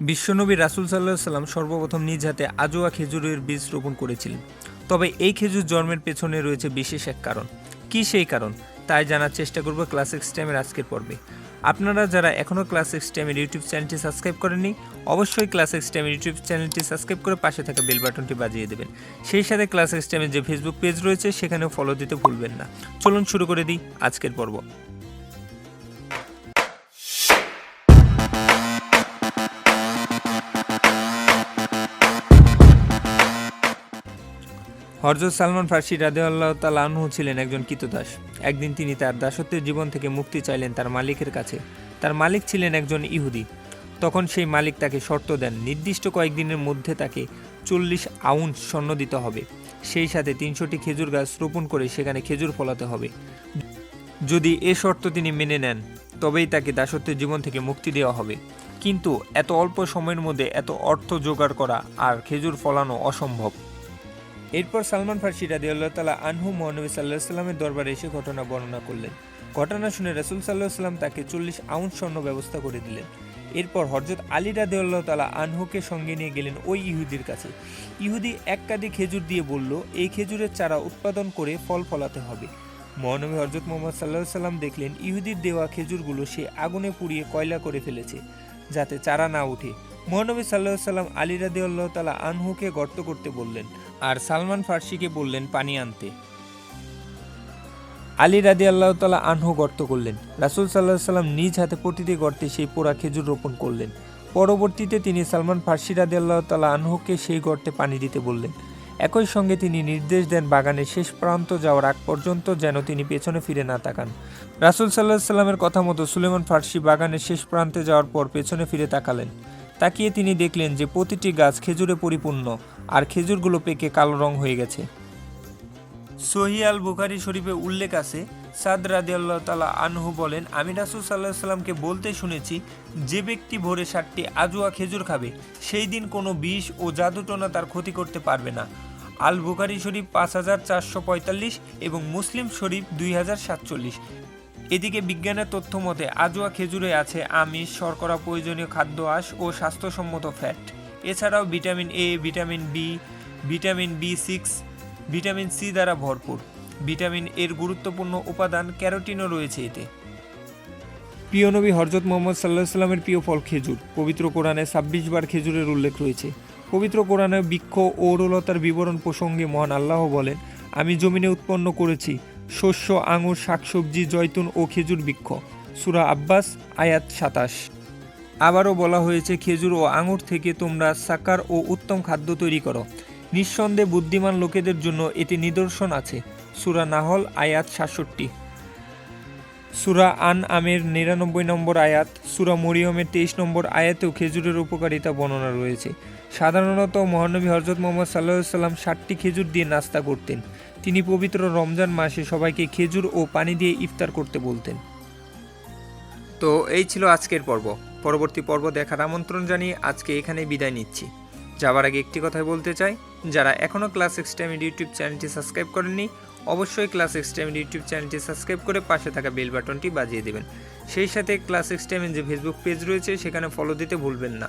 বিশ্বনবী রাসুল সাল্লাহ সাল্লাম সর্বপ্রথম নিজ হাতে আজোয়া খেজুরের বীজ রোপণ করেছিলেন। তবে এই খেজুর জন্মের পেছনে রয়েছে বিশেষ এক কারণ। কি সেই কারণ? তাই জানার চেষ্টা করব ক্লাস সিক্স টাইমের আজকের পর্বে। আপনারা যারা এখনও ক্লাস সিক্স টাইমের ইউটিউব চ্যানেলটি সাবস্ক্রাইব করেননি, অবশ্যই ক্লাস সিক্স টাইমের ইউটিউব চ্যানেলটি সাবস্ক্রাইব করে পাশে থাকা বেল বাটনটি বাজিয়ে দেবেন। সেই সাথে ক্লাস সিক্স টাইমের যে ফেসবুক পেজ রয়েছে, সেখানেও ফলো দিতে ভুলবেন না। চলুন শুরু করে দিই আজকের পর্ব। হরজত সালমান ফার্সি রাদে আল্লাহ তালাহু ছিলেন একজন কৃতদাস। একদিন তিনি তার দাসত্বের জীবন থেকে মুক্তি চাইলেন তার মালিকের কাছে। তার মালিক ছিলেন একজন ইহুদি। তখন সেই মালিক তাকে শর্ত দেন, নির্দিষ্ট কয়েকদিনের মধ্যে তাকে চল্লিশ আউন্স স্বর্ণ দিতে হবে। সেই সাথে তিনশোটি খেজুর গাছ রোপণ করে সেখানে খেজুর ফলাতে হবে। যদি এ শর্ত তিনি মেনে নেন, তবেই তাকে দাসত্বের জীবন থেকে মুক্তি দেওয়া হবে। কিন্তু এত অল্প সময়ের মধ্যে এত অর্থ জোগাড় করা আর খেজুর ফলানো অসম্ভব। এরপর সালমান ফার্সি রাদি আল্লাহ তালা আনহু মহানবী সাল্লাহ সাল্লামের দরবারে এসে ঘটনা বর্ণনা করলেন। ঘটনা শুনে রসুল সাল্লাহ সাল্লাম তাকে চল্লিশ আউন্স স্বর্ণ ব্যবস্থা করে দিলেন। এরপর হরজত আলী রাদে আল্লাহ তালা আনহুকে সঙ্গে নিয়ে গেলেন ওই ইহুদির কাছে। ইহুদি এক কাঁদি খেজুর দিয়ে বলল, এই খেজুরের চারা উৎপাদন করে ফল ফলাতে হবে। মহানবী হরজত মোহাম্মদ সাল্লাহ সাল্লাম দেখলেন ইহুদির দেওয়া খেজুরগুলো সে আগুনে পুড়িয়ে কয়লা করে ফেলেছে, যাতে চারা না ওঠে। মহানবী সাল্লাহ সাল্লাম আলী রাদে আল্লাহ তালা আনহুকে গর্ত করতে বললেন আর সালমান ফার্সিকে বললেন পানি আনতে। আলী রাদি আল্লাহ তালা আনহু গর্ত করলেন। রাসুল সাল্লাহ সাল্লাম নিজ হাতে প্রতিটি গর্তে সেই পোড়া খেজুর রোপণ করলেন। পরবর্তীতে তিনি সালমান ফার্সি রাদি আল্লাহ তালা আনহুকে সেই গর্তে পানি দিতে বললেন। একই সঙ্গে তিনি নির্দেশ দেন বাগানের শেষ প্রান্ত যাওয়ার আগ পর্যন্ত যেন তিনি পেছনে ফিরে না তাকান। রাসুল সাল্লাহ সাল্লামের কথা মতো সুলেমান ফার্সি বাগানের শেষ প্রান্তে যাওয়ার পর পেছনে ফিরে তাকালেন। তাকিয়ে তিনি দেখলেন যে প্রতিটি গাছ খেজুরে পরিপূর্ণ, আর খেজুরগুলো পেকে কালো রং হয়ে গেছে। সহি আল বুখারি শরীফে উল্লেখ আছে, সাদ রাদি আল্লাহ তালা আনহু বলেন, আমি রাসুল সাল্লাহ সাল্লামকে বলতে শুনেছি, যে ব্যক্তি ভোরে ষাটটি আজুয়া খেজুর খাবে, সেই দিন কোনো বিষ ও জাদুটোনা তার ক্ষতি করতে পারবে না। আল বুখারি শরীফ পাঁচ হাজার চারশো পঁয়তাল্লিশ এবং মুসলিম শরীফ দুই হাজার সাতচল্লিশ। এদিকে বিজ্ঞানের তথ্য মতে, আজোয়া খেজুরে আছে আমিষ, শর্করা, প্রয়োজনীয় খাদ্য আঁশ ও স্বাস্থ্যসম্মত ফ্যাট। এছাড়াও vitamin A, vitamin B vitamin B six, vitamin C দ্বারা ভরপুর। ভিটামিন এর গুরুত্বপূর্ণ উপাদান ক্যারোটিনও রয়েছে এতে। প্রিয় নবী হরজত মোহাম্মদ সাল্লাহ সাল্লামের প্রিয় ফল খেজুর। পবিত্র কোরআনে ছাব্বিশ বার খেজুরের উল্লেখ রয়েছে। পবিত্র কোরআনে বৃক্ষ ও অরলতার বিবরণ প্রসঙ্গে মহান আল্লাহ বলেন, আমি জমিনে উৎপন্ন করেছি শস্য, আঙুর, শাকসবজি, জয়তুন ও খেজুর বৃক্ষ। সুরা আব্বাস, আয়াত সাতাশ। আবারও বলা হয়েছে, খেজুর ও আঙুর থেকে তোমরা সাকার ও উত্তম খাদ্য তৈরি করো। নিঃসন্দেহে বুদ্ধিমান লোকেদের জন্য এতে নিদর্শন আছে। সুরা নাহল, আয়াত সাতষট্টি। সুরা আন আমের নিরানব্বই নম্বর আয়াত, সুরা মরিয়মের তেইশ নম্বর আয়াতেও খেজুরের উপকারিতা বর্ণনা রয়েছে। সাধারণত মহানবী হজরত মোহাম্মদ সাল্লাহ সাল্লাম ষাটটি খেজুর দিয়ে নাস্তা করতেন। তিনি পবিত্র রমজান মাসে সবাইকে খেজুর ও পানি দিয়ে ইফতার করতে বলতেন। তো এই ছিল আজকের পর্ব। পরবর্তী পর্ব দেখার আমন্ত্রণ জানিয়ে আজকে এখানেই বিদায় নিচ্ছি। যাওয়ার আগে একটি কথাই বলতে চাই, যারা এখনও ক্লাস এক্সটাইমের ইউটিউব চ্যানেলটি সাবস্ক্রাইব করেননি, অবশ্যই ক্লাস এক্সটাইমের ইউটিউব চ্যানেলটি সাবস্ক্রাইব করে পাশে থাকা বেল বাটনটি বাজিয়ে দেবেন। সেই সাথে ক্লাস এক্সটাইমের যে ফেসবুক পেজ রয়েছে, সেখানে ফলো দিতে ভুলবেন না।